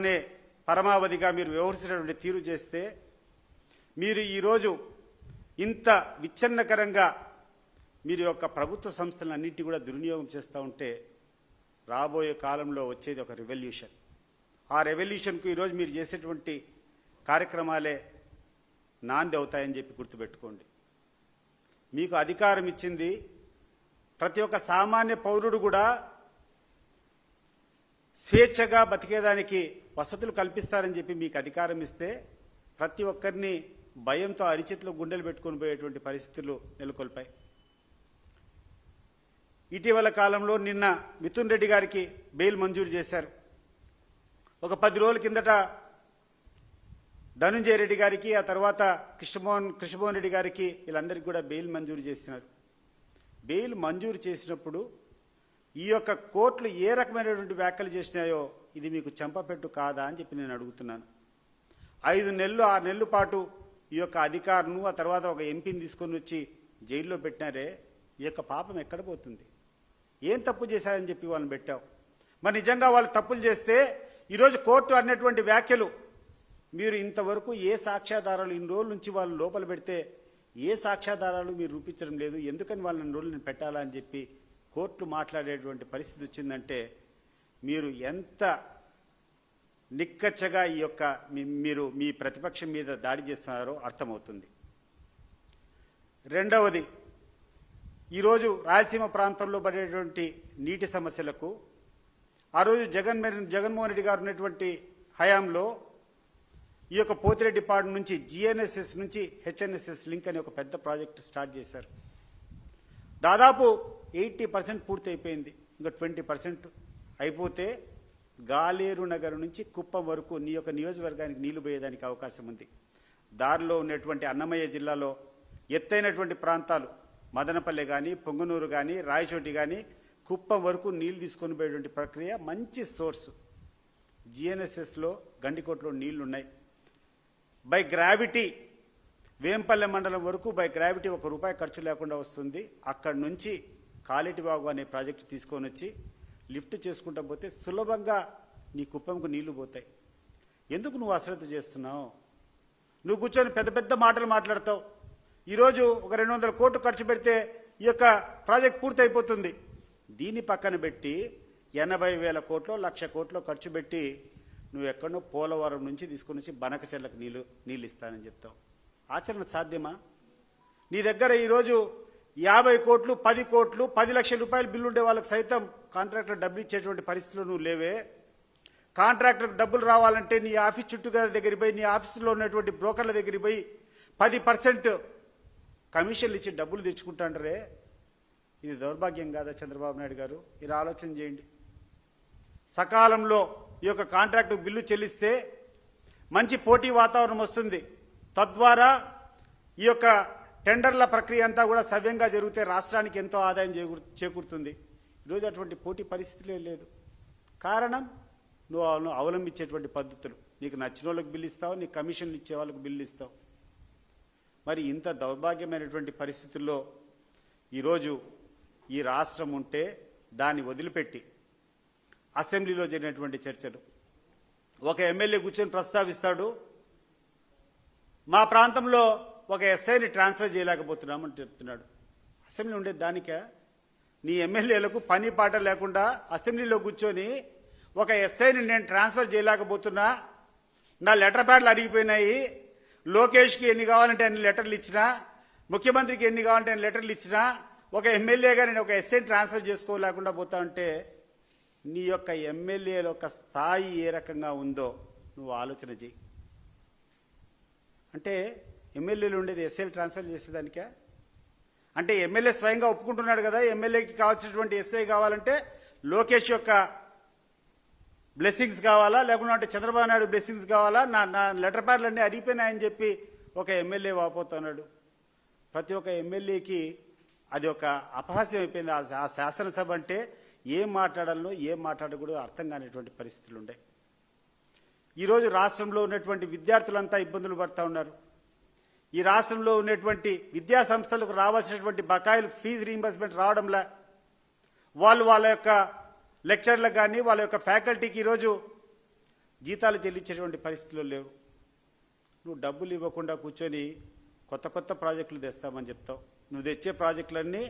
అనే పరమావధిగా మీరు వ్యవహరించినటువంటి తీరు చేస్తే మీరు ఈరోజు ఇంత విచ్ఛిన్నకరంగా మీరు యొక్క ప్రభుత్వ సంస్థలన్నింటినీ కూడా దుర్వినియోగం చేస్తూ ఉంటే రాబోయే కాలంలో వచ్చేది ఒక రెవల్యూషన్ ఆ రెవల్యూషన్కు ఈరోజు మీరు చేసేటువంటి కార్యక్రమాలే నాంది అవుతాయని చెప్పి గుర్తుపెట్టుకోండి. మీకు అధికారం ఇచ్చింది ప్రతి ఒక్క సామాన్య పౌరుడు కూడా స్వేచ్ఛగా బతికేదానికి వసతులు కల్పిస్తారని చెప్పి మీకు అధికారం ఇస్తే ప్రతి ఒక్కరిని భయంతో అరిచేతిలో గుండెలు పెట్టుకొని పోయేటువంటి పరిస్థితులు నెలకొల్పాయి. ఇటీవల కాలంలో నిన్న మిథున్ రెడ్డి గారికి బెయిల్ మంజూరు చేశారు. ఒక పది రోజుల కిందట ధనుంజయ రెడ్డి గారికి ఆ తర్వాత కృష్ణమోహన్ కృష్ణమోహన్ రెడ్డి గారికి వీళ్ళందరికీ కూడా బెయిల్ మంజూరు చేసినారు. బెయిల్ మంజూరు చేసినప్పుడు ఈ యొక్క కోర్టులు ఏ రకమైనటువంటి వ్యాఖ్యలు చేసినాయో ఇది మీకు చెంపపెట్టు కాదా అని చెప్పి నేను అడుగుతున్నాను. ఐదు నెలలు ఆరు నెలల పాటు ఈ యొక్క అధికారును ఆ తర్వాత ఒక ఎంపీని తీసుకొని వచ్చి జైల్లో పెట్టినారే ఈ యొక్క పాపం ఎక్కడ పోతుంది? ఏం తప్పు చేశారని చెప్పి వాళ్ళని పెట్టావు? మరి నిజంగా వాళ్ళు తప్పులు చేస్తే ఈరోజు కోర్టు అన్నటువంటి వ్యాఖ్యలు మీరు ఇంతవరకు ఏ సాక్ష్యాధారాలు ఇన్ని రోజుల నుంచి వాళ్ళు లోపల పెడితే ఏ సాక్ష్యాధారాలు మీరు రూపించడం లేదు ఎందుకని వాళ్ళని రోజులను పెట్టాలా అని చెప్పి కోర్టు మాట్లాడేటువంటి పరిస్థితి వచ్చిందంటే మీరు ఎంత నిక్కచ్చగా ఈ యొక్క మీ- మీరు మీ ప్రతిపక్షం మీద దాడి చేస్తున్నారో అర్థమవుతుంది. రెండవది ఈరోజు రాయలసీమ ప్రాంతంలో పడేటువంటి నీటి సమస్యలకు ఆ రోజు జగన్ జగన్మోహన్ రెడ్డి గారు ఉన్నటువంటి హయాంలో ఈ యొక్క పోతిరెడ్డిపాడు నుంచి జిఎన్ఎస్ఎస్ నుంచి హెచ్ఎన్ఎస్ఎస్ లింక్ అనే ఒక పెద్ద ప్రాజెక్ట్ స్టార్ట్ చేశారు. దాదాపు ఎయిటీ పర్సెంట్ పూర్తి అయిపోయింది ఇంకా ట్వంటీ పర్సెంట్ అయిపోతే గాలేరు నగర్ నుంచి కుప్పం వరకు నీ యొక్క నియోజకవర్గానికి నీళ్ళు పోయేదానికి అవకాశం ఉంది. దారిలో ఉన్నటువంటి అన్నమయ్య జిల్లాలో ఎత్తైనటువంటి ప్రాంతాలు మదనపల్లె కానీ పొంగనూరు కానీ రాయచోటి కానీ కుప్పం వరకు నీళ్ళు తీసుకొని పోయేటువంటి ప్రక్రియ మంచి సోర్స్. జిఎన్ఎస్ఎస్లో గండికోటలో నీళ్ళు ఉన్నాయి బై గ్రావిటీ వేంపల్లె మండలం వరకు బై గ్రావిటీ ఒక రూపాయి ఖర్చు లేకుండా వస్తుంది. అక్కడి నుంచి కాలేటిబాగు అనే ప్రాజెక్టు తీసుకొని వచ్చి లిఫ్ట్ చేసుకుంటా పోతే సులభంగా నీ కుప్పంకు నీళ్ళు పోతాయి. ఎందుకు నువ్వు అశ్రద్ధ చేస్తున్నావు? నువ్వు కూర్చొని పెద్ద పెద్ద మాటలు మాట్లాడతావు. ఈరోజు ఒక రెండు వందల కోట్లు ఖర్చు పెడితే ఈ యొక్క ప్రాజెక్ట్ పూర్తి అయిపోతుంది దీన్ని పక్కన పెట్టి ఎనభై వేల కోట్లు లక్ష కోట్లు ఖర్చు పెట్టి నువ్వు ఎక్కడో పోలవరం నుంచి తీసుకొని వచ్చి బనకచెర్లకు నీళ్ళు నీళ్ళు ఇస్తానని చెప్తావు. ఆచరణ సాధ్యమా? నీ దగ్గర ఈరోజు యాభై కోట్లు పది కోట్లు పది లక్షల రూపాయలు బిల్లు ఉండే వాళ్ళకి సైతం కాంట్రాక్టర్ డబ్బులు ఇచ్చేటువంటి పరిస్థితులు నువ్వు లేవే. కాంట్రాక్టర్కి డబ్బులు రావాలంటే నీ ఆఫీస్ చుట్టూ దగ్గరికి పోయి నీ ఆఫీసులో ఉన్నటువంటి బ్రోకర్ల దగ్గరికి పోయి పది పర్సెంట్ కమిషన్లు ఇచ్చి డబ్బులు తెచ్చుకుంటాండ్రే. ఇది దౌర్భాగ్యం కాదా చంద్రబాబు నాయుడు గారు? మీరు ఆలోచన చేయండి. సకాలంలో ఈ యొక్క కాంట్రాక్టు బిల్లు చెల్లిస్తే మంచి పోటీ వాతావరణం వస్తుంది. తద్వారా ఈ యొక్క టెండర్ల ప్రక్రియ అంతా కూడా సవ్యంగా జరిగితే రాష్ట్రానికి ఎంతో ఆదాయం చేకూరు చేకూరుతుంది. ఈరోజు అటువంటి పోటీ పరిస్థితులే లేదు. కారణం నువ్వు అవలంబించేటువంటి పద్ధతులు. నీకు నచ్చిన వాళ్ళకి బిల్లు ఇస్తావు నీకు కమిషన్లు ఇచ్చే వాళ్ళకి బిల్లు ఇస్తావు. మరి ఇంత దౌర్భాగ్యమైనటువంటి పరిస్థితుల్లో ఈరోజు ఈ రాష్ట్రం ఉంటే దాన్ని వదిలిపెట్టి అసెంబ్లీలో జరిగినటువంటి చర్చలు. ఒక ఎమ్మెల్యే కూర్చొని ప్రస్తావిస్తాడు మా ప్రాంతంలో ఒక ఎస్ఐని ట్రాన్స్ఫర్ చేయలేకపోతున్నామని చెప్తున్నాడు. అసెంబ్లీ ఉండే దానికే నీ ఎమ్మెల్యేలకు పని పాట లేకుండా అసెంబ్లీలో కూర్చొని ఒక ఎస్ఐని నేను ట్రాన్స్ఫర్ చేయలేకపోతున్నా నా లెటర్ ప్యాడ్లు అరిగిపోయినాయి లోకేష్కి ఎన్ని కావాలంటే అన్ని లెటర్లు ఇచ్చినా ముఖ్యమంత్రికి ఎన్ని కావాలంటే అన్ని లెటర్లు ఇచ్చినా ఒక ఎమ్మెల్యేగా నేను ఒక ఎస్ఐని ట్రాన్స్ఫర్ చేసుకోలేకుండా పోతా ఉంటే నీ యొక్క ఎమ్మెల్యేల యొక్క స్థాయి ఏ రకంగా ఉందో నువ్వు ఆలోచన చేయి అంటే ఎమ్మెల్యేలు ఉండేది ఎస్ఐలు ట్రాన్స్ఫర్ చేసేదానికే? అంటే ఎమ్మెల్యే స్వయంగా ఒప్పుకుంటున్నాడు కదా ఎమ్మెల్యేకి కావాల్సినటువంటి ఎస్ఐ కావాలంటే లోకేష్ యొక్క బ్లెస్సింగ్స్ కావాలా? లేకుండా అంటే చంద్రబాబు నాయుడు బ్లెస్సింగ్స్ కావాలా? నా నా లెటర్ ప్యాడ్లన్నీ అరిగిపోయినాయని చెప్పి ఒక ఎమ్మెల్యే వాపోతున్నాడు. ప్రతి ఒక్క ఎమ్మెల్యేకి అది ఒక అపహాస్యం అయిపోయింది. ఆ- శాసనసభ అంటే ఏం మాట్లాడాలనో ఏం మాట్లాడకూడదు అర్థం కానిటువంటి పరిస్థితులు ఉన్నాయి ఈరోజు రాష్ట్రంలో ఉన్నటువంటి విద్యార్థులంతా ఇబ్బందులు పడుతూ ఉన్నారు. ఈ రాష్ట్రంలో ఉన్నటువంటి విద్యా సంస్థలకు రావాల్సినటువంటి బకాయిలు ఫీజు రీంబర్స్మెంట్ రావడంలా వాళ్ళు వాళ్ళ యొక్క లెక్చర్లకు కానీ వాళ్ళ యొక్క ఫ్యాకల్టీకి ఈరోజు జీతాలు చెల్లించేటువంటి పరిస్థితులు లేవు. నువ్వు డబ్బులు ఇవ్వకుండా కూర్చొని కొత్త కొత్త ప్రాజెక్టులు తెస్తామని చెప్తావు. నువ్వు తెచ్చే ప్రాజెక్టులన్నీ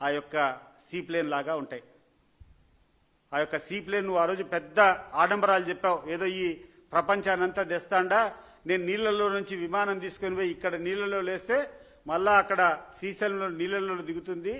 ఆ యొక్క సీ ప్లేన్ లాగా ఉంటాయి. ఆ యొక్క సీ ప్లేన్ నువ్వు ఆ రోజు పెద్ద ఆడంబరాలు చెప్పావు. ఏదో ఈ ప్రపంచానంతా తెస్తాండా నేను నీళ్ళలో నుంచి విమానం తీసుకొని పోయి ఇక్కడ నీళ్ళలో లేస్తే మళ్ళా అక్కడ శ్రీశైలంలో నీళ్ళలో దిగుతుంది.